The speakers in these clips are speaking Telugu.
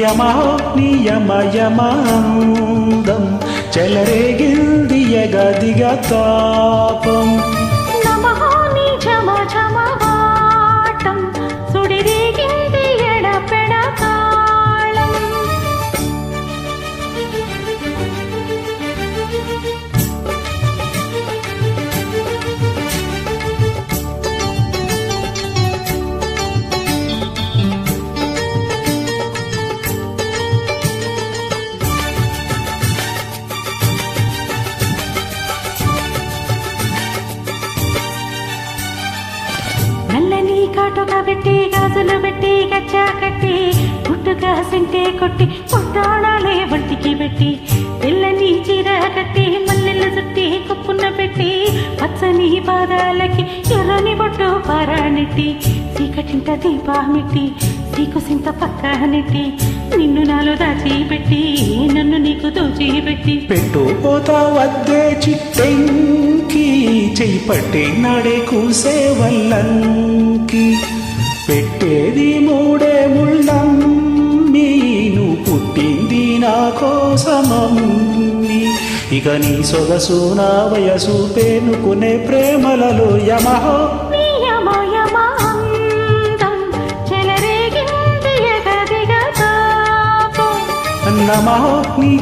యమనియమయమాందం చెలరేగింది ఎగదిగ తాపం కాటుక పెట్టి గాజులు పెట్టి గచ్చా కట్టి పుట్టుక సింటే కొట్టి పుట్టాణాలే వంటికి పెట్టి తెల్లని చీర కట్టి మల్లెల చుట్టి కుప్పున పెట్టి పచ్చని పాదాలకి ఎర్రని బొట్టు పారానెట్టి చీకటింట దీపామెట్టి నీకు సింత పక్క నెట్టి నిన్ను నాలో దాచి పెట్టి నన్ను నీకు దోచి పెట్టి. పెట్టు పోతా వద్దే చిట్టెంకి చెయ్యి పట్టి నడే కూసే వల్లంకి పెట్టేది మూడే ముళ్ళం నీను పుట్టింది నా కోసమమ్మి ఇక నీ సొగసు నా వయసు పేనుకునే ప్రేమలలో యమహో. నమో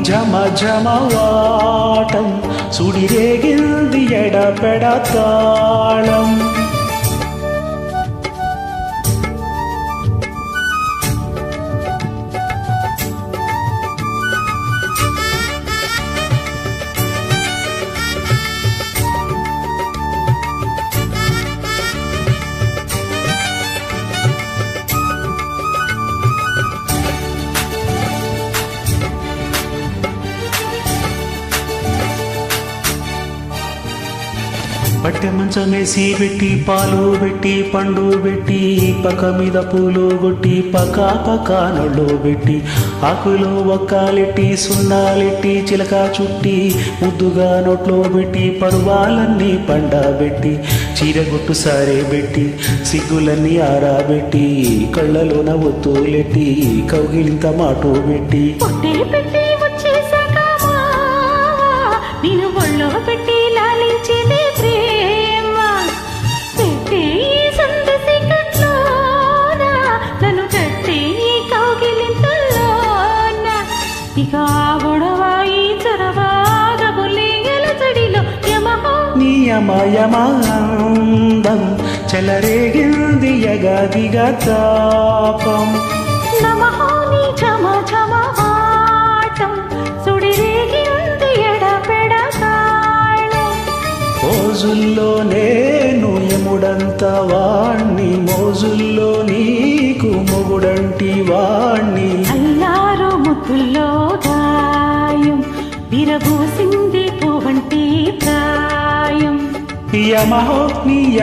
జమ జమవాటం సుడిరేగింది ఎడపెడ తాళం పట్టె మంచమేసి పెట్టి పాలు పెట్టి పండు పెట్టి పక్క మీద పూలు కొట్టి పక్క పక్క నొళ్ళు పెట్టి ఆకులో ఒక్కలెట్టి సున్నాలెట్టి చిలక చుట్టి ముద్దుగా నోట్లో పెట్టి పరువాలన్నీ పండబెట్టి చీరగొట్టు సారే పెట్టి సిగ్గులన్నీ ఆరాబెట్టి కళ్ళలోన ఒత్తులెట్టి కౌగిలింత మాటు పెట్టి. పెట్టి ఇక ఆ గొడవ ఈ చొరవ గబుల్లిగల చడిలో యమహో. నియమయమాందం చెలరేగింది ఎగదిగ తాపం. నమః నీ చమ చమ వాటం సుడిరేగింది ఎడపెడ తాళం మోజుల్లో నేను యముడంత వాణ్ణి మోజుల్లో నీకు మొగుడంటి వాణ్ణి. విరబూసింది పువంటి ప్రాయం. యమహో నియమయమాందం